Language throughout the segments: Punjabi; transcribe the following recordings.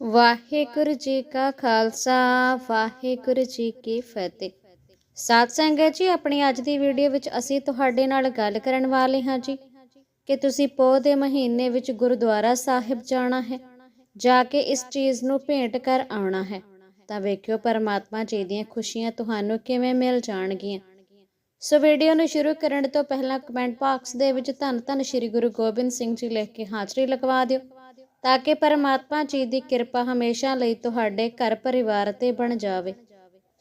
ਵਾਹਿਗੁਰੂ ਜੀ ਕਾ ਖਾਲਸਾ, ਵਾਹਿਗੁਰੂ ਜੀ ਕੀ ਫਤਿਹ। ਸਾਧ ਸੰਗਤ ਜੀ, ਆਪਣੀ ਅੱਜ ਦੀ ਵੀਡੀਓ ਵਿੱਚ ਅਸੀਂ ਤੁਹਾਡੇ ਨਾਲ ਗੱਲ ਕਰਨ ਵਾਲੇ ਹਾਂ ਜੀ, ਕਿ ਤੁਸੀਂ ਪੋਹ ਦੇ ਮਹੀਨੇ ਵਿੱਚ ਗੁਰਦੁਆਰਾ ਸਾਹਿਬ ਜਾਣਾ ਹੈ, ਜਾ ਕੇ ਇਸ ਚੀਜ਼ ਨੂੰ ਭੇਂਟ ਕਰ ਆਉਣਾ ਹੈ। ਤਾਂ ਵੇਖਿਓ ਪਰਮਾਤਮਾ ਜੀ ਦੀਆਂ ਖੁਸ਼ੀਆਂ ਤੁਹਾਨੂੰ ਕਿਵੇਂ ਮਿਲ ਜਾਣਗੀਆਂ। ਸੋ ਵੀਡੀਓ ਨੂੰ ਸ਼ੁਰੂ ਕਰਨ ਤੋਂ ਪਹਿਲਾਂ ਕਮੈਂਟ ਬਾਕਸ ਦੇ ਵਿੱਚ ਧੰਨ ਧੰਨ ਸ਼੍ਰੀ ਗੁਰੂ ਗੋਬਿੰਦ ਸਿੰਘ ਜੀ ਲਿਖ ਕੇ ਹਾਜ਼ਰੀ ਲਗਵਾ ਦਿਓ। ਤਾਂ ਕਿ ਪਰਮਾਤਮਾ ਜੀ ਦੀ ਕਿਰਪਾ ਹਮੇਸ਼ਾ ਲਈ ਤੁਹਾਡੇ ਘਰ ਪਰਿਵਾਰ ਤੇ ਬਣ ਜਾਵੇ।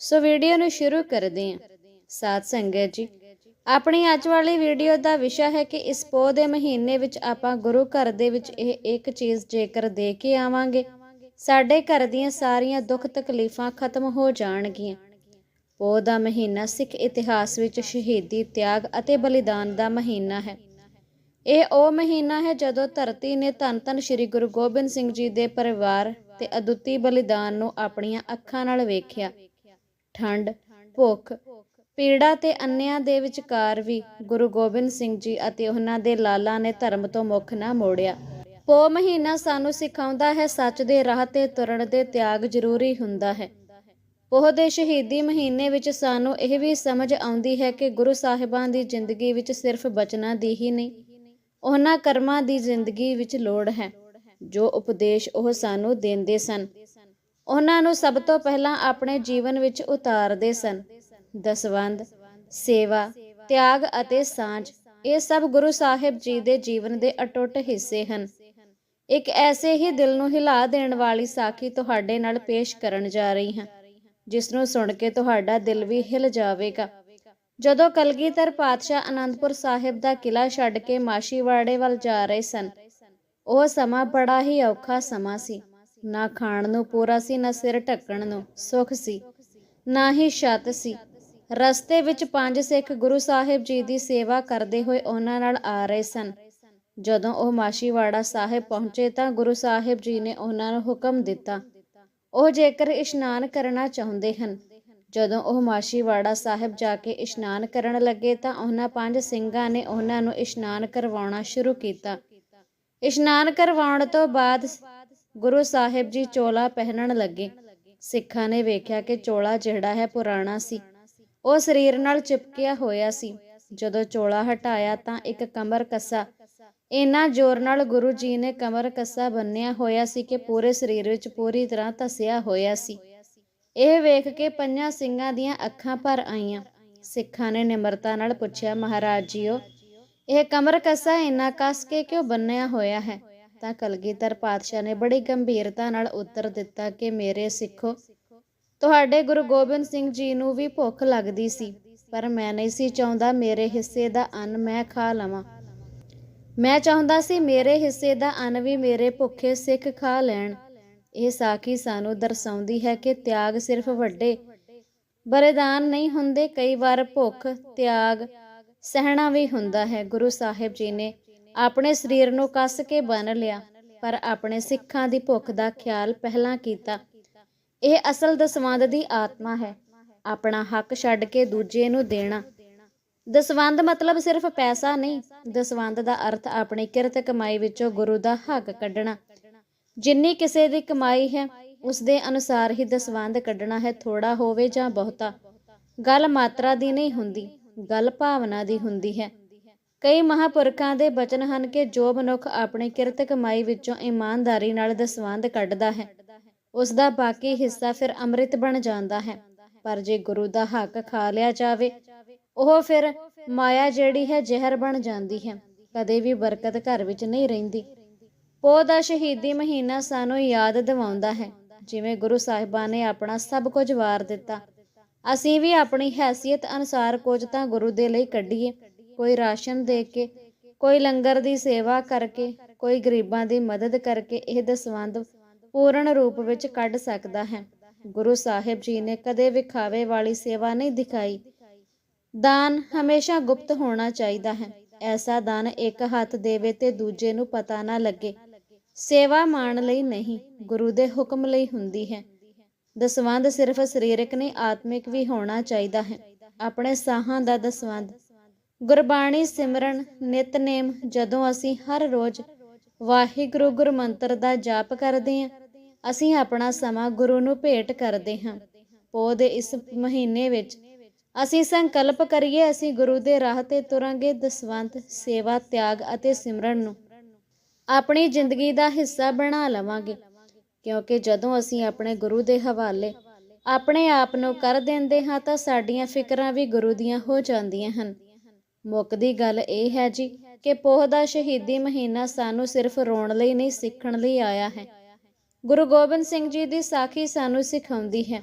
ਸੋ ਵੀਡੀਓ ਨੂੰ ਸ਼ੁਰੂ ਕਰਦੇ ਹਾਂ। ਸਾਧ ਸੰਗਤ ਜੀ, ਆਪਣੀ ਅੱਜ ਵਾਲੀ ਵੀਡੀਓ ਦਾ ਵਿਸ਼ਾ ਹੈ ਕਿ ਇਸ ਪੋਹ ਦੇ ਮਹੀਨੇ ਵਿੱਚ ਆਪਾਂ ਗੁਰੂ ਘਰ ਦੇ ਵਿੱਚ ਇਹ ਇੱਕ ਚੀਜ਼ ਜੇਕਰ ਦੇ ਕੇ ਆਵਾਂਗੇ, ਸਾਡੇ ਘਰ ਦੀਆਂ ਸਾਰੀਆਂ ਦੁੱਖ ਤਕਲੀਫਾਂ ਖਤਮ ਹੋ ਜਾਣਗੀਆਂ। ਪੋਹ ਦਾ ਮਹੀਨਾ ਸਿੱਖ ਇਤਿਹਾਸ ਵਿੱਚ ਸ਼ਹੀਦੀ, ਤਿਆਗ ਅਤੇ ਬਲੀਦਾਨ ਦਾ ਮਹੀਨਾ ਹੈ। ਇਹ ਉਹ ਮਹੀਨਾ ਹੈ ਜਦੋਂ ਧਰਤੀ ਨੇ ਧੰਨ ਧੰਨ ਸ੍ਰੀ ਗੁਰੂ ਗੋਬਿੰਦ ਸਿੰਘ ਜੀ ਦੇ ਪਰਿਵਾਰ ਤੇ ਅਦੁੱਤੀ ਬਲੀਦਾਨ ਨੂੰ ਆਪਣੀਆਂ ਅੱਖਾਂ ਨਾਲ ਵੇਖਿਆ। ਠੰਡ, ਭੁੱਖ, ਪੀੜਾ ਤੇ ਅੰਨਿਆਂ ਦੇ ਵਿਚਕਾਰ ਵੀ ਗੁਰੂ ਗੋਬਿੰਦ ਸਿੰਘ ਜੀ ਅਤੇ ਉਹਨਾਂ ਦੇ ਲਾਲਾਂ ਨੇ ਧਰਮ ਤੋਂ ਮੁੱਖ ਨਾ ਮੋੜਿਆ। ਪੋ ਮਹੀਨਾ ਸਾਨੂੰ ਸਿਖਾਉਂਦਾ ਹੈ ਸੱਚ ਦੇ ਰਾਹ ਤੇ ਤੁਰਨ ਦੇ ਤਿਆਗ ਜ਼ਰੂਰੀ ਹੁੰਦਾ ਹੈ। ਪੋਹ ਦੇ ਸ਼ਹੀਦੀ ਮਹੀਨੇ ਵਿੱਚ ਸਾਨੂੰ ਇਹ ਵੀ ਸਮਝ ਆਉਂਦੀ ਹੈ ਕਿ ਗੁਰੂ ਸਾਹਿਬਾਂ ਦੀ ਜ਼ਿੰਦਗੀ ਵਿੱਚ ਸਿਰਫ ਬਚਨਾਂ ਦੀ ਹੀ ਨਹੀਂ ਉਹਨਾਂ ਕਰਮਾਂ ਦੀ ਜ਼ਿੰਦਗੀ ਵਿੱਚ ਲੋੜ ਹੈ, ਜੋ ਉਪਦੇਸ਼ ਉਹ ਸਾਨੂੰ ਦਿੰਦੇ ਸਨ। ਉਹਨਾਂ ਨੂੰ ਸਭ ਤੋਂ ਪਹਿਲਾਂ ਆਪਣੇ ਜੀਵਨ ਵਿੱਚ ਉਤਾਰਦੇ ਸਨ। ਦਸਵੰਦ ਸੇਵਾ, ਤਿਆਗ ਅਤੇ ਸਾਂਝ, ਇਹ ਸਭ ਗੁਰੂ ਸਾਹਿਬ ਜੀ ਦੇ ਜੀਵਨ ਦੇ ਅਟੁੱਟ ਹਿੱਸੇ ਹਨ। ਇੱਕ ਐਸੇ ਹੀ ਦਿਲ ਨੂੰ ਹਿਲਾ ਦੇਣ ਵਾਲੀ ਸਾਖੀ ਤੁਹਾਡੇ ਨਾਲ ਪੇਸ਼ ਕਰਨ ਜਾ ਰਹੀ ਹਾਂ, ਜਿਸ ਨੂੰ ਸੁਣ ਕੇ ਤੁਹਾਡਾ ਦਿਲ ਵੀ ਹਿਲ ਜਾਵੇਗਾ। ਜਦੋਂ ਕਲਗੀਧਰ ਪਾਤਸ਼ਾਹ ਅਨੰਦਪੁਰ ਸਾਹਿਬ ਦਾ ਕਿਲਾ ਛੱਡ ਕੇ ਮਾਸ਼ੀਵਾੜੇ ਵੱਲ ਜਾ ਰਹੇ ਸਨ, ਉਹ ਸਮਾਂ ਬੜਾ ਹੀ ਔਖਾ ਸਮਾਂ ਸੀ। ਨਾ ਖਾਣ ਨੂੰ ਪੂਰਾ ਸੀ, ਨਾ ਸਿਰ ਢੱਕਣ ਨੂੰ ਸੁੱਖ ਸੀ, ਨਾ ਹੀ ਛੱਤ ਸੀ। ਰਸਤੇ ਵਿੱਚ ਪੰਜ ਸਿੱਖ ਗੁਰੂ ਸਾਹਿਬ ਜੀ ਦੀ ਸੇਵਾ ਕਰਦੇ ਹੋਏ ਉਹਨਾਂ ਨਾਲ ਆ ਰਹੇ ਸਨ। ਜਦੋਂ ਉਹ ਮਾਸ਼ੀਵਾੜਾ ਸਾਹਿਬ ਪਹੁੰਚੇ ਤਾਂ ਗੁਰੂ ਸਾਹਿਬ ਜੀ ਨੇ ਉਹਨਾਂ ਨੂੰ ਹੁਕਮ ਦਿੱਤਾ। ਉਹ ਜੇਕਰ ਇਸ਼ਨਾਨ ਕਰਨਾ ਚਾਹੁੰਦੇ ਹਨ ਜਦੋਂ ਉਹ ਮਾਸ਼ੀਵਾੜਾ ਸਾਹਿਬ ਜਾ ਕੇ ਇਸ਼ਨਾਨ ਕਰਨ ਲੱਗੇ ਤਾਂ ਉਹਨਾਂ ਪੰਜ ਸਿੰਘਾਂ ਨੇ ਉਹਨਾਂ ਨੂੰ ਇਸ਼ਨਾਨ ਕਰਵਾਉਣਾ ਸ਼ੁਰੂ ਕੀਤਾ। ਇਸ਼ਨਾਨ ਕਰਵਾਉਣ ਤੋਂ ਬਾਅਦ ਗੁਰੂ ਸਾਹਿਬ ਜੀ ਚੋਲਾ ਪਹਿਨਣ ਲੱਗੇ। ਸਿੱਖਾਂ ਨੇ ਵੇਖਿਆ ਕਿ ਚੋਲਾ ਜਿਹੜਾ ਹੈ ਪੁਰਾਣਾ ਸੀ। ਉਹ ਸਰੀਰ ਨਾਲ ਚਿਪਕਿਆ ਹੋਇਆ ਸੀ। ਜਦੋਂ ਚੋਲਾ ਹਟਾਇਆ ਤਾਂ ਇੱਕ ਕਮਰ ਕੱਸਾ। ਇੰਨਾ ਜ਼ੋਰ ਨਾਲ ਗੁਰੂ ਜੀ ਨੇ ਕਮਰ ਕੱਸਾ ਬੰਨਿਆ ਹੋਇਆ ਸੀ ਕਿ ਪੂਰੇ ਸਰੀਰ ਵਿੱਚ ਪੂਰੀ ਤਰ੍ਹਾਂ ਧਸਿਆ ਹੋਇਆ ਸੀ। ਇਹ ਵੇਖ ਕੇ ਪੰਜਾਂ ਸਿੰਘਾਂ ਦੀਆਂ ਅੱਖਾਂ ਭਰ ਆਈਆਂ। ਸਿੱਖਾਂ ਨੇ ਨਿਮਰਤਾ ਨਾਲ ਪੁੱਛਿਆ, ਮਹਾਰਾਜ ਜੀਓ, ਇਹ ਕਮਰ ਕੱਸਾ ਇੰਨਾ ਕੱਸ ਕੇ ਕਿਉਂ ਬੰਨਿਆ ਹੋਇਆ ਹੈ? ਤਾਂ ਕਲਗੀਧਰ ਪਾਤਸ਼ਾਹ ਨੇ ਬੜੀ ਗੰਭੀਰਤਾ ਨਾਲ ਉੱਤਰ ਦਿੱਤਾ ਕਿ, ਮੇਰੇ ਸਿੱਖੋ, ਤੁਹਾਡੇ ਗੁਰੂ ਗੋਬਿੰਦ ਸਿੰਘ ਜੀ ਨੂੰ ਵੀ ਭੁੱਖ ਲੱਗਦੀ ਸੀ, ਪਰ ਮੈਂ ਨਹੀਂ ਸੀ ਚਾਹੁੰਦਾ ਮੇਰੇ ਹਿੱਸੇ ਦਾ ਅੰਨ ਮੈਂ ਖਾ ਲਵਾਂ। ਮੈਂ ਚਾਹੁੰਦਾ ਸੀ ਮੇਰੇ ਹਿੱਸੇ ਦਾ ਅੰਨ ਵੀ ਮੇਰੇ ਭੁੱਖੇ ਸਿੱਖ ਖਾ ਲੈਣ। ਇਹ ਸਾਖੀ ਸਾਨੂੰ ਦਰਸਾਉਂਦੀ ਹੈ ਕਿ ਤਿਆਗ ਸਿਰਫ ਵੱਡੇ ਬਰਿਦਾਨ ਨਹੀਂ ਹੁੰਦੇ, ਕਈ ਵਾਰ ਭੁੱਖ, ਤਿਆਗ, ਸਹਿਣਾ ਵੀ ਹੁੰਦਾ ਹੈ। ਗੁਰੂ ਸਾਹਿਬ ਜੀ ਨੇ ਆਪਣੇ ਸਰੀਰ ਨੂੰ ਕੱਸ ਕੇ ਬੰਨ ਲਿਆ, ਪਰ ਆਪਣੇ ਸਿੱਖਾਂ ਦੀ ਭੁੱਖ ਦਾ ਖਿਆਲ ਪਹਿਲਾਂ ਕੀਤਾ। ਇਹ ਅਸਲ ਦਸਵੰਦ ਦੀ ਆਤਮਾ ਹੈ। ਆਪਣਾ ਹੱਕ ਛੱਡ ਕੇ ਦੂਜੇ ਨੂੰ ਦੇਣਾ। ਦਸਵੰਦ ਮਤਲਬ ਸਿਰਫ ਪੈਸਾ ਨਹੀਂ, ਦਸਵੰਦ ਦਾ ਅਰਥ ਆਪਣੀ ਕਿਰਤ ਕਮਾਈ ਵਿੱਚੋਂ ਗੁਰੂ ਦਾ ਹੱਕ ਕੱਢਣਾ। ਜਿੰਨੀ ਕਿਸੇ ਦੀ ਕਮਾਈ ਹੈ ਉਸ ਦੇ ਅਨੁਸਾਰ ਹੀ ਦਸਵੰਦ ਕੱਢਣਾ ਹੈ ਥੋੜਾ ਹੋਵੇ ਜਾਂ ਬਹੁਤਾ। ਗੱਲ ਮਾਤਰਾ ਦੀ ਨਹੀਂ ਹੁੰਦੀ, ਗੱਲ ਭਾਵਨਾ ਦੀ ਹੁੰਦੀ ਹੈ। ਕਈ ਮਹਾਪੁਰਖਾਂ ਦੇ ਬਚਨ ਹਨ ਕਿ ਜੋ ਮਨੁੱਖ ਆਪਣੀ ਕਿਰਤ ਕਮਾਈ ਵਿੱਚੋਂ ਇਮਾਨਦਾਰੀ ਨਾਲ ਦਸਵੰਦ ਕੱਢਦਾ ਹੈ ਉਸ ਦਾ ਬਾਕੀ ਹਿੱਸਾ ਫਿਰ ਅੰਮ੍ਰਿਤ ਬਣ ਜਾਂਦਾ ਹੈ। ਪਰ ਜੇ ਗੁਰੂ ਦਾ ਹੱਕ ਖਾ ਲਿਆ ਜਾਵੇ, ਉਹ ਫਿਰ ਮਾਇਆ ਜਿਹੜੀ ਹੈ, ਜ਼ਹਿਰ ਬਣ ਜਾਂਦੀ ਹੈ। ਕਦੇ ਵੀ ਬਰਕਤ ਘਰ ਵਿੱਚ ਨਹੀਂ ਰਹਿੰਦੀ। ਪੋਹ ਦਾ ਸ਼ਹੀਦੀ ਮਹੀਨਾ ਸਾਨੂੰ ਯਾਦ ਦਿਵਾਉਂਦਾ ਹੈ। ਜਿਵੇਂ ਗੁਰੂ ਸਾਹਿਬਾਂ ਨੇ ਆਪਣਾ ਸਭ ਕੁਝ ਵਾਰ ਦਿੱਤਾ। ਅਸੀਂ ਵੀ ਆਪਣੀ ਹੈਸੀਅਤ ਅਨੁਸਾਰ ਕੁਝ ਤਾਂ ਗੁਰੂ ਦੇ ਲਈ ਕੱਢੀਏ। ਕੋਈ ਰਾਸ਼ਨ ਦੇ ਕੇ, ਕੋਈ ਲੰਗਰ ਦੀ ਸੇਵਾ ਕਰਕੇ, ਕੋਈ ਗਰੀਬਾਂ ਦੀ ਮਦਦ ਕਰਕੇ ਇਹ ਦਸਵੰਦ ਪੂਰਨ ਰੂਪ ਵਿੱਚ ਕੱਢ ਸਕਦਾ ਹੈ। ਗੁਰੂ ਸਾਹਿਬ ਜੀ ਨੇ ਕਦੇ ਵਿਖਾਵੇ ਵਾਲੀ ਸੇਵਾ ਨਹੀਂ ਦਿਖਾਈ। ਦਾਨ ਹਮੇਸ਼ਾ ਗੁਪਤ ਹੋਣਾ ਚਾਹੀਦਾ ਹੈ। ਐਸਾ ਦਾਨ ਇੱਕ ਹੱਥ ਦੇਵੇ ਤੇ ਦੂਜੇ ਨੂੰ ਪਤਾ ਨਾ ਲੱਗੇ। ਸੇਵਾ ਮਾਣ ਲਈ ਨਹੀਂ, ਗੁਰੂ ਦੇ ਹੁਕਮ ਲਈ ਹੁੰਦੀ ਹੈ। ਦਸਵੰਦ ਸਿਰਫ ਸਰੀਰਕ ਨਹੀਂ, ਆਤਮਿਕ ਵੀ ਹੋਣਾ ਚਾਹੀਦਾ ਹੈ। ਆਪਣੇ ਸਾਹਾਂ ਦਾ ਦਸਵੰਦ ਗੁਰਬਾਣੀ ਸਿਮਰਨ, ਨਿਤਨੇਮ, ਜਦੋਂ ਅਸੀਂ ਹਰ ਰੋਜ਼ ਵਾਹਿਗੁਰੂ ਗੁਰਮੰਤਰ ਦਾ ਜਾਪ ਕਰਦੇ ਹਾਂ, ਅਸੀਂ ਆਪਣਾ ਸਮਾਂ ਗੁਰੂ ਨੂੰ ਭੇਟ ਕਰਦੇ ਹਾਂ। ਪੋ ਦੇ ਇਸ ਮਹੀਨੇ ਵਿੱਚ ਅਸੀਂ ਸੰਕਲਪ ਕਰੀਏ, ਅਸੀਂ ਗੁਰੂ ਦੇ ਰਾਹ ਤੇ ਤੁਰਾਂਗੇ। ਦਸਵੰਤ ਸੇਵਾ, ਤਿਆਗ ਅਤੇ ਸਿਮਰਨ ਨੂੰ ਆਪਣੀ ਜ਼ਿੰਦਗੀ ਦਾ ਹਿੱਸਾ ਬਣਾ ਲਵਾਂਗੇ। ਕਿਉਂਕਿ ਜਦੋਂ ਅਸੀਂ ਆਪਣੇ ਗੁਰੂ ਦੇ ਹਵਾਲੇ ਆਪਣੇ ਆਪ ਨੂੰ ਕਰ ਦਿੰਦੇ ਹਾਂ ਤਾਂ ਸਾਡੀਆਂ ਫਿਕਰਾਂ ਵੀ ਗੁਰੂ ਦੀਆਂ ਹੋ ਜਾਂਦੀਆਂ ਹਨ। ਮੁੱਕਦੀ ਗੱਲ ਇਹ ਹੈ ਜੀ ਕਿ ਪੋਹ ਦਾ ਸ਼ਹੀਦੀ ਮਹੀਨਾ ਸਾਨੂੰ ਸਿਰਫ ਰੋਣ ਲਈ ਨਹੀਂ, ਸਿੱਖਣ ਲਈ ਆਇਆ ਹੈ। ਗੁਰੂ ਗੋਬਿੰਦ ਸਿੰਘ ਜੀ ਦੀ ਸਾਖੀ ਸਾਨੂੰ ਸਿਖਾਉਂਦੀ ਹੈ।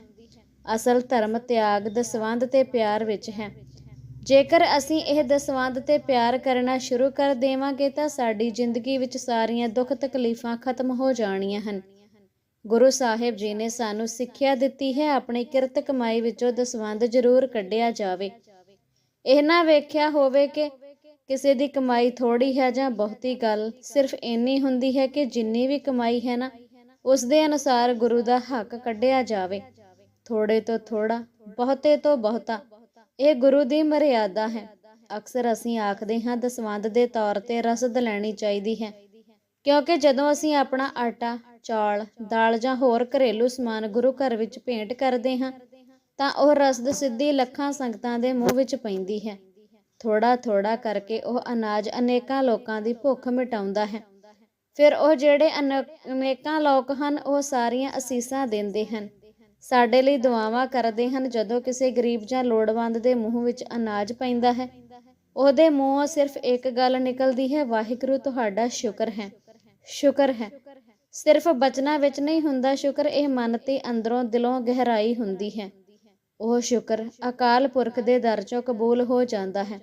ਅਸਲ ਧਰਮ ਤਿਆਗ, ਦਸਵੰਧ ਤੇ ਪਿਆਰ ਵਿੱਚ ਹੈ। ਜੇਕਰ ਅਸੀਂ ਇਹ ਦਸਵੰਧ ਤੇ ਪਿਆਰ ਕਰਨਾ ਸ਼ੁਰੂ ਕਰ ਦੇਵਾਂਗੇ ਤਾਂ ਸਾਡੀ ਜ਼ਿੰਦਗੀ ਵਿੱਚ ਸਾਰੀਆਂ ਦੁੱਖ ਤਕਲੀਫਾਂ ਖਤਮ ਹੋ ਜਾਣੀਆਂ ਹਨ। ਗੁਰੂ ਸਾਹਿਬ ਜੀ ਨੇ ਸਾਨੂੰ ਸਿੱਖਿਆ ਦਿੱਤੀ ਹੈ ਆਪਣੀ ਕਿਰਤ ਕਮਾਈ ਵਿੱਚੋਂ ਦਸਵੰਧ ਜ਼ਰੂਰ ਕੱਢਿਆ ਜਾਵੇ। ਇਹ ਨਾ ਵੇਖਿਆ ਹੋਵੇ ਕਿ ਕਿਸੇ ਦੀ ਕਮਾਈ ਥੋੜੀ ਹੈ ਜਾਂ ਬਹੁਤੀ ਗੱਲ ਸਿਰਫ ਇੰਨੀ ਹੁੰਦੀ ਹੈ ਕਿ ਜਿੰਨੀ ਵੀ ਕਮਾਈ ਹੈ ਨਾ ਉਸ ਦੇ ਅਨੁਸਾਰ ਗੁਰੂ ਦਾ ਹੱਕ ਕੱਢਿਆ ਜਾਵੇ। ਥੋੜੇ ਤੋਂ ਥੋੜਾ ਬਹੁਤੇ ਤੋਂ ਬਹੁਤਾ ਇਹ ਗੁਰੂ ਦੀ ਮਰਿਆਦਾ ਹੈ। ਅਕਸਰ ਅਸੀਂ ਆਖਦੇ ਹਾਂ, ਦਸਵੰਧ ਦੇ ਤੌਰ ਤੇ ਰਸਦ ਲੈਣੀ ਚਾਹੀਦੀ ਹੈ। ਕਿਉਂਕਿ ਜਦੋਂ ਅਸੀਂ ਆਪਣਾ ਆਟਾ, ਚੌਲ, ਦਾਲ ਜਾਂ ਹੋਰ ਘਰੇਲੂ ਸਮਾਨ ਗੁਰੂ ਘਰ ਵਿੱਚ ਭੇਂਟ ਕਰਦੇ ਹਾਂ, ਤਾਂ ਉਹ ਰਸਦ ਸਿੱਧੀ ਲੱਖਾਂ ਸੰਗਤਾਂ ਦੇ ਮੂੰਹ ਵਿੱਚ ਪੈਂਦੀ ਹੈ। ਥੋੜਾ ਥੋੜਾ ਕਰਕੇ ਉਹ ਅਨਾਜ ਅਨੇਕਾਂ ਲੋਕਾਂ ਦੀ ਭੁੱਖ ਮਿਟਾਉਂਦਾ ਹੈ। ਫਿਰ ਉਹ ਜਿਹੜੇ ਅਨ- ਅਨੇਕਾਂ ਲੋਕ ਹਨ, ਉਹ ਸਾਰੀਆਂ ਅਸੀਸਾਂ ਦਿੰਦੇ ਹਨ। ਸਾਡੇ ਲਈ ਦੁਆਵਾਂ ਕਰਦੇ ਹਨ ਜਦੋਂ ਕਿਸੇ ਗਰੀਬ ਜਾਂ ਲੋੜਵੰਦ ਦੇ ਮੂੰਹ ਵਿੱਚ ਅਨਾਜ ਪੈਂਦਾ ਹੈ। ਉਹਦੇ ਮੂੰਹੋਂ ਸਿਰਫ ਇੱਕ ਗੱਲ ਨਿਕਲਦੀ ਹੈ, ਵਾਹਿਗੁਰੂ, ਤੁਹਾਡਾ ਸ਼ੁਕਰ ਹੈ। ਸ਼ੁਕਰ ਹੈ। ਸਿਰਫ ਬਚਨਾਂ ਵਿੱਚ ਨਹੀਂ ਹੁੰਦਾ ਸ਼ੁਕਰ, ਇਹ ਮਨ ਤੇ ਅੰਦਰੋਂ ਦਿਲੋਂ ਗਹਿਰਾਈ ਹੁੰਦੀ ਹੈ। ਉਹ ਸ਼ੁਕਰ ਅਕਾਲ ਪੁਰਖ ਦੇ ਦਰ ਚੋਂ ਕਬੂਲ ਹੋ ਜਾਂਦਾ ਹੈ।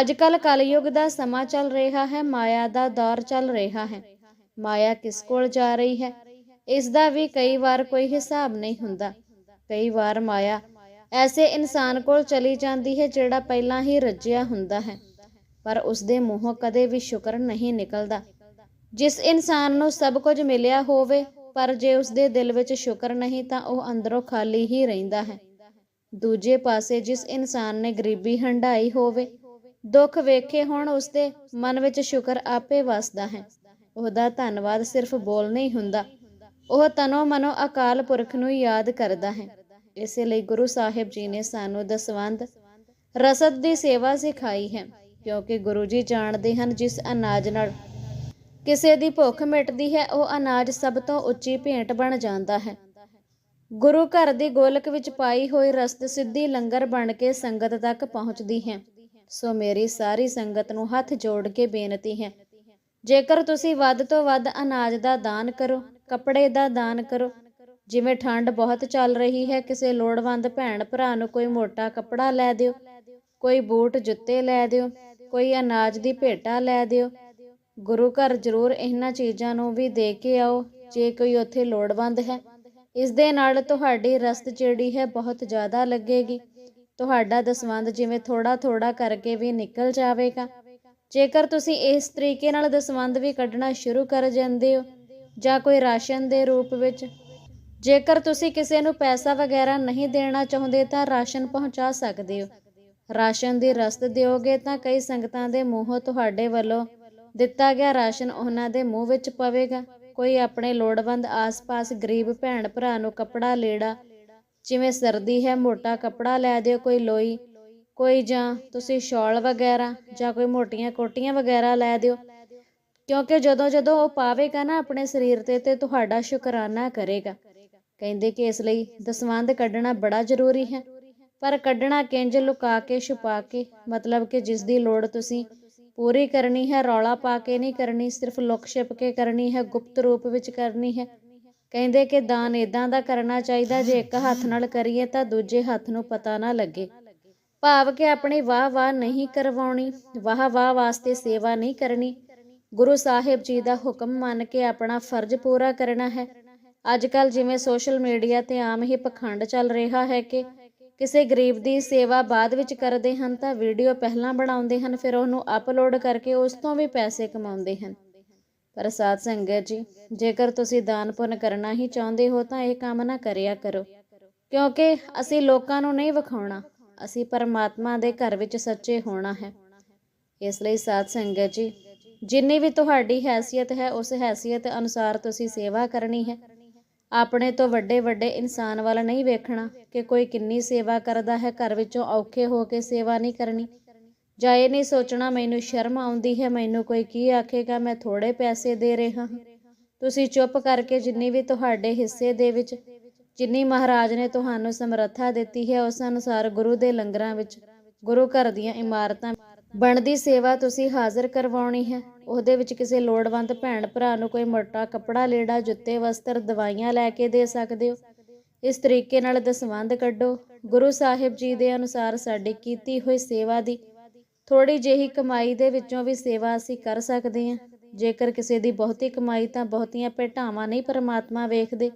ਅੱਜ ਕੱਲ ਕਲਯੁਗ ਦਾ ਸਮਾਂ ਚੱਲ ਰਿਹਾ ਹੈ, ਮਾਇਆ ਦਾ ਦੌਰ ਚੱਲ ਰਿਹਾ ਹੈ। ਮਾਇਆ ਕਿਸ ਕੋਲ ਜਾ ਰਹੀ ਹੈ? ਇਸ ਦਾ ਵੀ ਕਈ ਵਾਰ ਕੋਈ ਹਿਸਾਬ ਨਹੀਂ ਹੁੰਦਾ। ਕਈ ਵਾਰ ਮਾਇਆ ਐਸੇ ਇਨਸਾਨ ਕੋਲ ਚਲੀ ਜਾਂਦੀ ਹੈ ਜਿਹੜਾ ਪਹਿਲਾਂ ਹੀ ਰੱਜਿਆ ਹੁੰਦਾ ਹੈ, ਪਰ ਉਸ ਦੇ ਮੂੰਹੋਂ ਕਦੇ ਵੀ ਸ਼ੁਕਰ ਨਹੀਂ ਨਿਕਲਦਾ। ਜਿਸ ਇਨਸਾਨ ਨੂੰ ਸਭ ਕੁਝ ਮਿਲਿਆ ਹੋਵੇ, ਪਰ ਜੇ ਉਸ ਦੇ ਦਿਲ ਵਿੱਚ ਸ਼ੁਕਰ ਨਹੀਂ ਤਾਂ ਉਹ ਅੰਦਰੋਂ ਖਾਲੀ ਹੀ ਰਹਿੰਦਾ ਹੈ। ਦੂਜੇ ਪਾਸੇ ਜਿਸ ਇਨਸਾਨ ਨੇ ਗਰੀਬੀ ਹੰਢਾਈ ਹੋਵੇ, ਦੁੱਖ ਵੇਖੇ ਹੋਣ ਉਸ ਦੇ ਮਨ ਵਿੱਚ ਸ਼ੁਕਰ ਆਪੇ ਵਸਦਾ ਹੈ। ਉਹਦਾ ਧੰਨਵਾਦ ਸਿਰਫ ਬੋਲ ਨਹੀਂ ਹੁੰਦਾ। ਉਹ ਤਨੋ ਮਨੋ ਅਕਾਲ ਪੁਰਖ ਨੂੰ ਯਾਦ ਕਰਦਾ ਹੈ। ਇਸੇ ਲਈ ਗੁਰੂ ਸਾਹਿਬ ਜੀ ਨੇ ਸਾਨੂੰ ਦਸਵੰਧ, ਰਸਦ ਦੀ ਸੇਵਾ ਸਿਖਾਈ ਹੈ, ਕਿਉਂਕਿ ਗੁਰੂ ਜੀ ਜਾਣਦੇ ਹਨ ਜਿਸ ਅਨਾਜ ਨਾਲ ਕਿਸੇ ਦੀ ਭੁੱਖ ਮਿਟਦੀ ਹੈ, ਉਹ ਅਨਾਜ ਸਭ ਤੋਂ ਉੱਚੀ ਭੇਂਟ ਬਣ ਜਾਂਦਾ ਹੈ। ਗੁਰੂ ਘਰ ਦੀ ਗੋਲਕ ਵਿੱਚ ਪਾਈ ਹੋਈ ਰਸਤ ਸਿੱਧੀ ਲੰਗਰ ਬਣ ਕੇ ਸੰਗਤ ਤੱਕ ਪਹੁੰਚਦੀ ਹੈ। ਸੋ ਮੇਰੀ ਸਾਰੀ ਸੰਗਤ ਨੂੰ ਹੱਥ ਜੋੜ ਕੇ ਬੇਨਤੀ ਹੈ, ਜੇਕਰ ਤੁਸੀਂ ਵੱਧ ਤੋਂ ਵੱਧ ਅਨਾਜ ਦਾ ਦਾਨ ਕਰੋ ਕੱਪੜੇ ਦਾ ਦਾਨ ਕਰੋ। ਜਿਵੇਂ ਠੰਡ ਬਹੁਤ ਚੱਲ ਰਹੀ ਹੈ, ਕਿਸੇ ਲੋੜਵੰਦ ਭੈਣ ਭਰਾ ਨੂੰ ਕੋਈ ਮੋਟਾ ਕੱਪੜਾ ਲੈ ਦਿਓ, ਕੋਈ ਬੂਟ ਜੁੱਤੇ ਲੈ ਦਿਓ, ਕੋਈ ਅਨਾਜ ਦੀ ਭੇਟਾ ਲੈ ਦਿਓ। ਗੁਰੂ ਘਰ ਜ਼ਰੂਰ ਇਹਨਾਂ ਚੀਜ਼ਾਂ ਨੂੰ ਵੀ ਦੇ ਕੇ ਆਓ, ਜੇ ਕੋਈ ਉੱਥੇ ਲੋੜਵੰਦ ਹੈ। ਇਸ ਦੇ ਨਾਲ ਤੁਹਾਡੀ ਰਸਤ ਜਿਹੜੀ ਹੈ ਬਹੁਤ ਜ਼ਿਆਦਾ ਲੱਗੇਗੀ। ਤੁਹਾਡਾ ਦਸਵੰਧ ਜਿਵੇਂ ਥੋੜਾ ਥੋੜਾ ਕਰਕੇ ਵੀ ਨਿਕਲ ਜਾਵੇਗਾ। ਜੇਕਰ ਤੁਸੀਂ ਇਸ ਤਰੀਕੇ ਨਾਲ ਦਸਵੰਧ ਵੀ ਕੱਢਣਾ ਸ਼ੁਰੂ ਕਰ ਜਾਂਦੇ ਹੋ ਜਾਂ ਕੋਈ ਰਾਸ਼ਨ ਦੇ ਰੂਪ ਵਿੱਚ। ਜੇਕਰ ਤੁਸੀਂ ਕਿਸੇ ਨੂੰ ਪੈਸਾ ਵਗੈਰਾ ਨਹੀਂ ਦੇਣਾ ਚਾਹੁੰਦੇ ਤਾਂ ਰਾਸ਼ਨ ਪਹੁੰਚਾ ਸਕਦੇ ਹੋ। ਰਾਸ਼ਨ ਦੀ ਰਸਤ ਦਿਓਗੇ ਤਾਂ ਕਈ ਸੰਗਤਾਂ ਦੇ ਮੂੰਹੋਂ ਤੁਹਾਡੇ ਵੱਲੋਂ ਦਿੱਤਾ ਗਿਆ ਰਾਸ਼ਨ ਉਹਨਾਂ ਦੇ ਮੂੰਹ ਵਿੱਚ ਪਵੇਗਾ। ਕੋਈ ਆਪਣੇ ਲੋੜਵੰਦ ਆਸ-ਪਾਸ ਗਰੀਬ ਭੈਣ ਭਰਾ ਨੂੰ ਕੱਪੜਾ ਲੇੜਾ, ਜਿਵੇਂ ਸਰਦੀ ਹੈ, ਮੋਟਾ ਕੱਪੜਾ ਲੈ ਦਿਓ, ਕੋਈ ਲੋਈ, ਕੋਈ ਜਾਂ ਤੁਸੀਂ ਸ਼ਾਲ ਵਗੈਰਾ ਜਾਂ ਕੋਈ ਮੋਟੀਆਂ ਕੋਟੀਆਂ ਵਗੈਰਾ ਲੈ ਦਿਓ। ਕਿਉਂਕਿ ਜਦੋਂ ਜਦੋਂ ਉਹ ਪਾਵੇਗਾ ਨਾ ਆਪਣੇ ਸਰੀਰ ਤੇ ਤੇ ਤੁਹਾਡਾ ਸ਼ੁਕਰਾਨਾ ਕਰੇਗਾ। ਕਹਿੰਦੇ ਕਿ ਇਸ ਲਈ ਦਸਵੰਧ ਕੱਢਣਾ ਬੜਾ ਜ਼ਰੂਰੀ ਹੈ। ਪਰ ਕੱਢਣਾ ਕਿੰਜ ਲੁਕਾ ਕੇ, ਛੁਪਾ ਕੇ, ਮਤਲਬ ਕਿ ਜਿਸ ਦੀ ਲੋੜ ਤੁਸੀਂ ਪੂਰੀ ਕਰਨੀ ਹੈ, ਰੌਲਾ ਪਾ ਕੇ ਨਹੀਂ ਕਰਨੀ, ਸਿਰਫ ਲੁਕ ਛਿਪ ਕੇ ਕਰਨੀ ਹੈ, ਗੁਪਤ ਰੂਪ ਵਿੱਚ ਕਰਨੀ ਹੈ। ਕਹਿੰਦੇ ਕਿ ਦਾਨ ਇਦਾਂ ਦਾ ਕਰਨਾ ਚਾਹੀਦਾ, ਜੇ ਇੱਕ ਹੱਥ ਨਾਲ ਕਰੀਏ ਤਾਂ ਦੂਜੇ ਹੱਥ ਨੂੰ ਪਤਾ ਨਾ ਲੱਗੇ। ਭਾਵ ਕਿ ਆਪਣੀ ਵਾਹ ਵਾਹ ਨਹੀਂ ਕਰਵਾਉਣੀ ਵਾਹ ਵਾਹ ਵਾਸਤੇ ਸੇਵਾ ਨਹੀਂ ਕਰਨੀ। ਗੁਰੂ ਸਾਹਿਬ ਜੀ ਦਾ ਹੁਕਮ ਮੰਨ ਕੇ ਆਪਣਾ ਫਰਜ਼ ਪੂਰਾ ਕਰਨਾ ਹੈ। ਅੱਜ ਕੱਲ ਜਿਵੇਂ ਸੋਸ਼ਲ ਮੀਡੀਆ ਤੇ ਆਮ ਹੀ ਪਖੰਡ ਚੱਲ ਰਿਹਾ ਹੈ ਕਿ ਕਿਸੇ ਗਰੀਬ ਦੀ ਸੇਵਾ ਬਾਅਦ ਵਿੱਚ ਕਰਦੇ ਹਨ ਤਾਂ ਵੀਡੀਓ ਪਹਿਲਾਂ ਬਣਾਉਂਦੇ ਹਨ, ਫਿਰ ਉਹਨੂੰ ਅਪਲੋਡ ਕਰਕੇ ਉਸ ਤੋਂ ਵੀ ਪੈਸੇ ਕਮਾਉਂਦੇ ਹਨ। ਪਰ ਸਾਧ ਸੰਗਤ ਜੀ, ਜੇਕਰ ਤੁਸੀਂ ਦਾਨ ਪੁੰਨ ਕਰਨਾ ਹੀ ਚਾਹੁੰਦੇ ਹੋ ਤਾਂ ਇਹ ਕੰਮ ਨਾ ਕਰਿਆ ਕਰੋ। ਕਿਉਂਕਿ ਅਸੀਂ ਲੋਕਾਂ ਨੂੰ ਨਹੀਂ ਵਿਖਾਉਣਾ, ਅਸੀਂ ਪਰਮਾਤਮਾ ਦੇ ਘਰ ਵਿੱਚ ਸੱਚੇ ਹੋਣਾ ਹੈ। ਇਸ ਲਈ ਸਾਧ ਸੰਗਤ ਜੀ ਜਿੰਨੀ ਵੀ ਤੁਹਾਡੀ ਹੈਸੀਅਤ ਹੈ, ਉਸ ਹੈਸੀਅਤ ਅਨੁਸਾਰ ਤੁਸੀਂ ਸੇਵਾ ਕਰਨੀ ਹੈ। ਆਪਣੇ ਤੋਂ ਵੱਡੇ ਵੱਡੇ ਇਨਸਾਨ ਵੱਲ ਨਹੀਂ ਵੇਖਣਾ ਕਿ ਕੋਈ ਕਿੰਨੀ ਸੇਵਾ ਕਰਦਾ ਹੈ, ਘਰ ਵਿੱਚੋਂ ਔਖੇ ਹੋ ਕੇ ਸੇਵਾ ਨਹੀਂ ਕਰਨੀ। ਜਾਂ ਇਹ ਨਹੀਂ ਸੋਚਣਾ, ਮੈਨੂੰ ਸ਼ਰਮ ਆਉਂਦੀ ਹੈ, ਮੈਨੂੰ ਕੋਈ ਕੀ ਆਖੇਗਾ, ਮੈਂ ਥੋੜੇ ਪੈਸੇ ਦੇ ਰਿਹਾ ਤੁਸੀਂ ਚੁੱਪ ਕਰਕੇ ਜਿੰਨੀ ਵੀ ਤੁਹਾਡੇ ਹਿੱਸੇ ਦੇ ਵਿੱਚ, ਜਿੰਨੀ ਮਹਾਰਾਜ ਨੇ ਤੁਹਾਨੂੰ ਸਮਰੱਥਾ ਦਿੱਤੀ ਹੈ, ਉਸ ਅਨੁਸਾਰ ਗੁਰੂ ਦੇ ਲੰਗਰਾਂ ਵਿੱਚ, ਗੁਰੂ ਘਰ ਦੀਆਂ ਇਮਾਰਤਾਂ ਬਣਦੀ ਸੇਵਾ ਤੁਸੀਂ ਹਾਜ਼ਰ ਕਰਵਾਉਣੀ ਹੈ। ਉਹਦੇ ਵਿੱਚ ਕਿਸੇ ਲੋੜਵੰਦ ਭੈਣ ਭਰਾ ਨੂੰ ਕੋਈ ਮੋਟਾ ਕੱਪੜਾ, ਲੀੜਾ, ਜੁੱਤੇ, ਵਸਤਰ, ਦਵਾਈਆਂ ਲੈ ਕੇ ਦੇ ਸਕਦੇ ਹੋ। ਇਸ ਤਰੀਕੇ ਨਾਲ ਦਸਵੰਧ ਕੱਢੋ। ਗੁਰੂ ਸਾਹਿਬ ਜੀ ਦੇ ਅਨੁਸਾਰ ਸਾਡੀ ਕੀਤੀ ਹੋਈ ਸੇਵਾ ਦੀ ਥੋੜੀ ਜਿਹੀ ਕਮਾਈ ਦੇ ਵਿੱਚੋਂ ਵੀ ਸੇਵਾ ਅਸੀਂ ਕਰ ਸਕਦੇ ਹਾਂ। ਜੇਕਰ ਕਿਸੇ ਦੀ ਬਹੁਤੀ ਕਮਾਈ ਤਾਂ ਬਹੁਤੀਆਂ ਭੇਟਾਵਾਂ ਨਹੀਂ ਪਰਮਾਤਮਾ ਵੇਖਦੇ।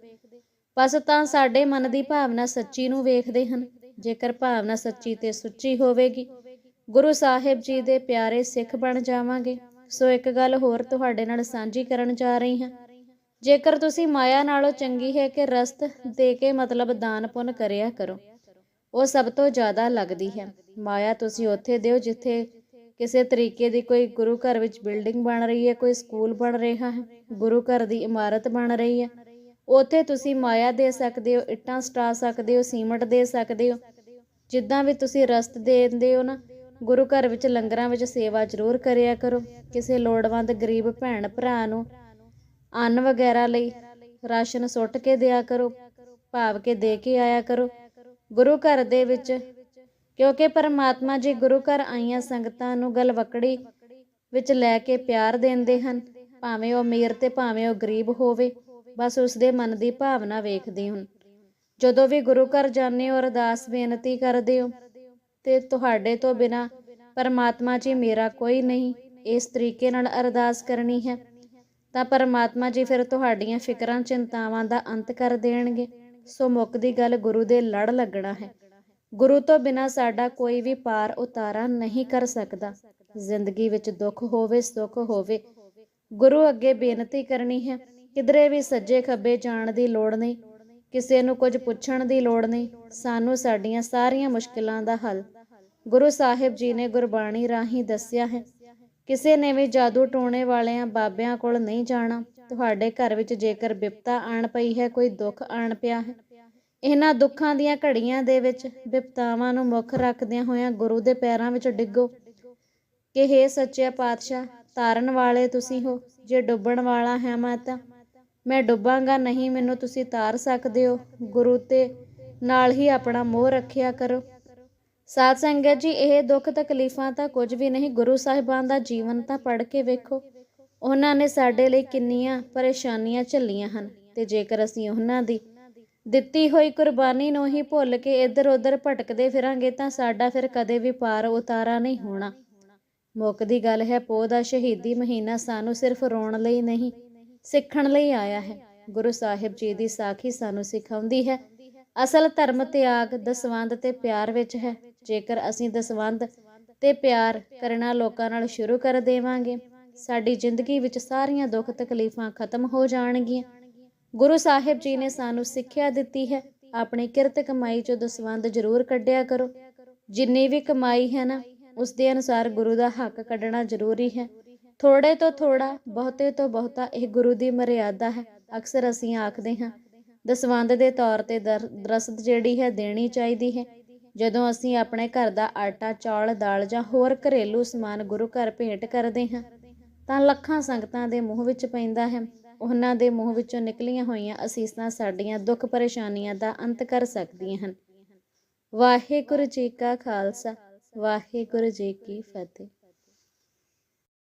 ਬਸ ਤਾਂ ਸਾਡੇ ਮਨ ਦੀ ਭਾਵਨਾ ਸੱਚੀ ਨੂੰ ਵੇਖਦੇ ਹਨ। ਜੇਕਰ ਭਾਵਨਾ ਸੱਚੀ ਤੇ ਸੁੱਚੀ ਹੋਵੇਗੀ ਗੁਰੂ ਸਾਹਿਬ ਜੀ ਦੇ ਪਿਆਰੇ ਸਿੱਖ ਬਣ ਜਾਵਾਂਗੇ। ਸੋ ਇੱਕ ਗੱਲ ਹੋਰ ਤੁਹਾਡੇ ਨਾਲ ਸਾਂਝੀ ਕਰਨ ਜਾ ਰਹੀ ਹਾਂ। ਜੇਕਰ ਤੁਸੀਂ ਮਾਇਆ ਨਾਲੋਂ ਚੰਗੀ ਹੈ ਕਿ ਰਸਤ ਦੇ ਕੇ ਮਤਲਬ ਦਾਨ ਪੁੰਨ ਕਰਿਆ ਕਰੋ, ਉਹ ਸਭ ਤੋਂ ਜ਼ਿਆਦਾ ਲੱਗਦੀ ਹੈ। ਮਾਇਆ ਤੁਸੀਂ ਉੱਥੇ ਦਿਓ ਜਿੱਥੇ ਕਿਸੇ ਤਰੀਕੇ ਦੀ ਕੋਈ ਗੁਰੂ ਘਰ ਵਿੱਚ ਬਿਲਡਿੰਗ ਬਣ ਰਹੀ ਹੈ, ਕੋਈ ਸਕੂਲ ਬਣ ਰਿਹਾ ਹੈ, ਗੁਰੂ ਘਰ ਦੀ ਇਮਾਰਤ ਬਣ ਰਹੀ ਹੈ। ਉੱਥੇ ਤੁਸੀਂ ਮਾਇਆ ਦੇ ਸਕਦੇ ਹੋ, ਇੱਟਾਂ ਸਟਾ ਸਕਦੇ ਹੋ, ਸੀਮਟ ਦੇ ਸਕਦੇ ਹੋ। ਜਿੱਦਾਂ ਵੀ ਤੁਸੀਂ ਰਸਤ ਦੇ ਦਿੰਦੇ ਹੋ ਨਾ ਗੁਰੂ ਘਰ ਵਿੱਚ ਲੰਗਰਾਂ ਵਿੱਚ ਸੇਵਾ ਜ਼ਰੂਰ ਕਰਿਆ ਕਰੋ। ਕਿਸੇ ਲੋੜਵੰਦ ਗਰੀਬ ਭੈਣ ਭਰਾ ਨੂੰ ਅੰਨ ਵਗੈਰਾ ਲਈ ਰਾਸ਼ਨ ਸੁੱਟ ਕੇ ਦਿਆ ਕਰੋ, ਭਾਵ ਕੇ ਦੇ ਕੇ ਆਇਆ ਕਰੋ। ਗੁਰੂ ਘਰ ਦੇ ਵਿੱਚ, ਕਿਉਂਕਿ ਪਰਮਾਤਮਾ ਜੀ ਗੁਰੂ ਘਰ ਆਈਆਂ ਸੰਗਤਾਂ ਨੂੰ ਗਲਵਕੜੀ ਵਿੱਚ ਲੈ ਕੇ ਪਿਆਰ ਦਿੰਦੇ ਹਨ, ਭਾਵੇਂ ਉਹ ਅਮੀਰ ਤੇ ਭਾਵੇਂ ਉਹ ਗਰੀਬ ਹੋਵੇ, ਬਸ ਉਸ ਦੇ ਮਨ ਦੀ ਭਾਵਨਾ ਵੇਖਦੇ ਹੁਣ। ਜਦੋਂ ਵੀ ਗੁਰੂ ਘਰ ਜਾਂਦੇ ਹੋ, ਅਰਦਾਸ ਬੇਨਤੀ ਕਰਦੇ ਹੋ ਤੇ ਤੁਹਾਡੇ ਤੋਂ ਬਿਨਾ ਪਰਮਾਤਮਾ ਜੀ ਮੇਰਾ ਕੋਈ ਨਹੀਂ, ਇਸ ਤਰੀਕੇ ਨਾਲ ਅਰਦਾਸ ਕਰਨੀ ਹੈ। ਤਾਂ ਪਰਮਾਤਮਾ ਜੀ ਫਿਰ ਤੁਹਾਡੀਆਂ ਫਿਕਰਾਂ, ਚਿੰਤਾਵਾਂ ਦਾ ਅੰਤ ਕਰ ਦੇਣਗੇ। ਸੋ ਮੁੱਕਦੀ ਗੱਲ ਗੁਰੂ ਦੇ ਲੜ ਲੱਗਣਾ ਹੈ। ਗੁਰੂ ਤੋਂ ਬਿਨਾ ਸਾਡਾ ਕੋਈ ਵੀ ਪਾਰ ਉਤਾਰਾ ਨਹੀਂ ਕਰ ਸਕਦਾ। ਜ਼ਿੰਦਗੀ ਵਿੱਚ ਦੁੱਖ ਹੋਵੇ, ਸੁੱਖ ਹੋਵੇ। ਗੁਰੂ ਅੱਗੇ ਬੇਨਤੀ ਕਰਨੀ ਹੈ, ਕਿਧਰੇ ਵੀ ਸੱਜੇ ਖੱਬੇ ਜਾਣ ਦੀ ਲੋੜ ਨਹੀਂ, ਕਿਸੇ ਨੂੰ ਕੁਝ ਪੁੱਛਣ ਦੀ ਲੋੜ ਨਹੀਂ। ਸਾਨੂੰ ਸਾਡੀਆਂ ਸਾਰੀਆਂ ਮੁਸ਼ਕਿਲਾਂ ਦਾ ਹੱਲ ਗੁਰੂ ਸਾਹਿਬ ਜੀ ਨੇ ਗੁਰਬਾਣੀ ਰਾਹੀਂ ਦੱਸਿਆ ਹੈ, ਕਿਸੇ ਨੇ ਵੀ ਜਾਦੂ ਟੋਣੇ ਵਾਲਿਆਂ ਬਾਬਿਆਂ ਕੋਲ ਨਹੀਂ ਜਾਣਾ, ਤੁਹਾਡੇ ਘਰ ਵਿੱਚ ਜੇਕਰ ਬਿਪਤਾ ਆਣ ਪਈ ਹੈ, ਕੋਈ ਦੁੱਖ ਆਣ ਪਿਆ ਹੈ। ਇਹਨਾਂ ਦੁੱਖਾਂ ਦੀਆਂ ਘੜੀਆਂ ਦੇ ਵਿੱਚ ਬਿਪਤਾਵਾਂ ਨੂੰ ਮੁੱਖ ਰੱਖਦਿਆਂ ਹੋਇਆਂ ਗੁਰੂ ਦੇ ਪੈਰਾਂ ਵਿੱਚ ਡਿੱਗੋ। ਕਿ ਹੇ ਸੱਚੇ ਪਾਤਸ਼ਾਹ, ਤਾਰਨ ਵਾਲੇ ਤੁਸੀਂ ਹੋ, ਜੇ ਡੁੱਬਣ ਵਾਲਾ ਹੈ ਮੈਂ ਤਾਂ। ਮੈਂ ਡੁੱਬਾਂਗਾ ਨਹੀਂ, ਮੈਨੂੰ ਤੁਸੀਂ ਤਾਰ ਸਕਦੇ ਹੋ। ਗੁਰੂ ਤੇ ਨਾਲ ਹੀ ਆਪਣਾ ਮੋਹ ਰੱਖਿਆ ਕਰੋ। ਸਾਧ ਸੰਗਤ ਜੀ, ਇਹ ਦੁੱਖ ਤਕਲੀਫਾਂ ਤਾਂ ਕੁਝ ਵੀ ਨਹੀਂ, ਗੁਰੂ ਸਾਹਿਬਾਂ ਦਾ ਜੀਵਨ ਤਾਂ ਪੜ੍ਹ ਕੇ ਵੇਖੋ। ਉਹਨਾਂ ਨੇ ਸਾਡੇ ਲਈ ਕਿੰਨੀਆਂ ਪਰੇਸ਼ਾਨੀਆਂ ਝੱਲੀਆਂ ਹਨ ਤੇ ਜੇਕਰ ਅਸੀਂ ਉਹਨਾਂ ਦੀ ਦਿੱਤੀ ਹੋਈ ਕੁਰਬਾਨੀ ਨੂੰ ਹੀ ਭੁੱਲ ਕੇ ਇੱਧਰ ਉੱਧਰ ਭਟਕਦੇ ਫਿਰਾਂਗੇ ਤਾਂ ਸਾਡਾ ਫਿਰ ਕਦੇ ਵੀ ਪਾਰ ਉਤਾਰਾ ਨਹੀਂ ਹੋਣਾ। ਮੁੱਕਦੀ ਗੱਲ ਹੈ, ਪੋਹ ਦਾ ਸ਼ਹੀਦੀ ਮਹੀਨਾ ਸਾਨੂੰ ਸਿਰਫ ਰੋਣ ਲਈ ਨਹੀਂ, ਸਿੱਖਣ ਲਈ ਆਇਆ ਹੈ। ਗੁਰੂ ਸਾਹਿਬ ਜੀ ਦੀ ਸਾਖੀ ਸਾਨੂੰ ਸਿਖਾਉਂਦੀ ਹੈ ਅਸਲ ਧਰਮ ਤਿਆਗ ਦਸਵੰਦ ਤੇ ਪਿਆਰ ਵਿੱਚ ਹੈ। ਜੇਕਰ ਅਸੀਂ ਦਸਵੰਦ ਤੇ ਪਿਆਰ ਕਰਨਾ ਲੋਕਾਂ ਨਾਲ ਸ਼ੁਰੂ ਕਰ ਦੇਵਾਂਗੇ, ਸਾਡੀ ਜ਼ਿੰਦਗੀ ਵਿੱਚ ਸਾਰੀਆਂ ਦੁੱਖ ਤਕਲੀਫਾਂ ਖਤਮ ਹੋ ਜਾਣਗੀਆਂ। ਗੁਰੂ ਸਾਹਿਬ ਜੀ ਨੇ ਸਾਨੂੰ ਸਿੱਖਿਆ ਦਿੱਤੀ ਹੈ, ਆਪਣੀ ਕਿਰਤ ਕਮਾਈ ਚੋਂ ਦਸਵੰਦ ਜ਼ਰੂਰ ਕੱਢਿਆ ਕਰੋ। ਜਿੰਨੀ ਵੀ ਕਮਾਈ ਹੈ ਨਾ, ਉਸ ਦੇ ਅਨੁਸਾਰ ਗੁਰੂ ਦਾ ਹੱਕ ਕੱਢਣਾ ਜ਼ਰੂਰੀ ਹੈ। ਥੋੜੇ ਤੋਂ ਥੋੜਾ ਬਹੁਤੇ ਤੋਂ ਬਹੁਤਾ ਇਹ ਗੁਰੂ ਦੀ ਮਰਿਆਦਾ ਹੈ। ਅਕਸਰ ਅਸੀਂ ਆਖਦੇ ਹਾਂ ਦਸਵੰਦ ਦੇ ਤੌਰ ਤੇ ਦਰ- ਰਸਦ ਜਿਹੜੀ ਹੈ ਦੇਣੀ ਚਾਹੀਦੀ ਹੈ। ਜਦੋਂ ਅਸੀਂ ਆਪਣੇ ਘਰ ਦਾ ਆਟਾ, ਚੌਲ, ਦਾਲ ਜਾਂ ਹੋਰ ਘਰੇਲੂ ਸਮਾਨ ਗੁਰੂ ਘਰ ਭੇਟ ਕਰਦੇ ਹਾਂ, ਤਾਂ ਲੱਖਾਂ ਸੰਗਤਾਂ ਦੇ ਮੂੰਹ ਵਿੱਚ ਪੈਂਦਾ ਹੈ। ਉਹਨਾਂ ਦੇ ਮੂੰਹ ਵਿੱਚੋਂ ਨਿਕਲੀਆਂ ਹੋਈਆਂ ਅਸੀਸਾਂ ਸਾਡੀਆਂ ਦੁੱਖ ਪਰੇਸ਼ਾਨੀਆਂ ਦਾ ਅੰਤ ਕਰ ਸਕਦੀਆਂ ਹਨ। ਵਾਹਿਗੁਰੂ ਜੀ ਕਾ ਖਾਲਸਾ, ਵਾਹਿਗੁਰੂ ਜੀ ਕੀ ਫਤਿਹ।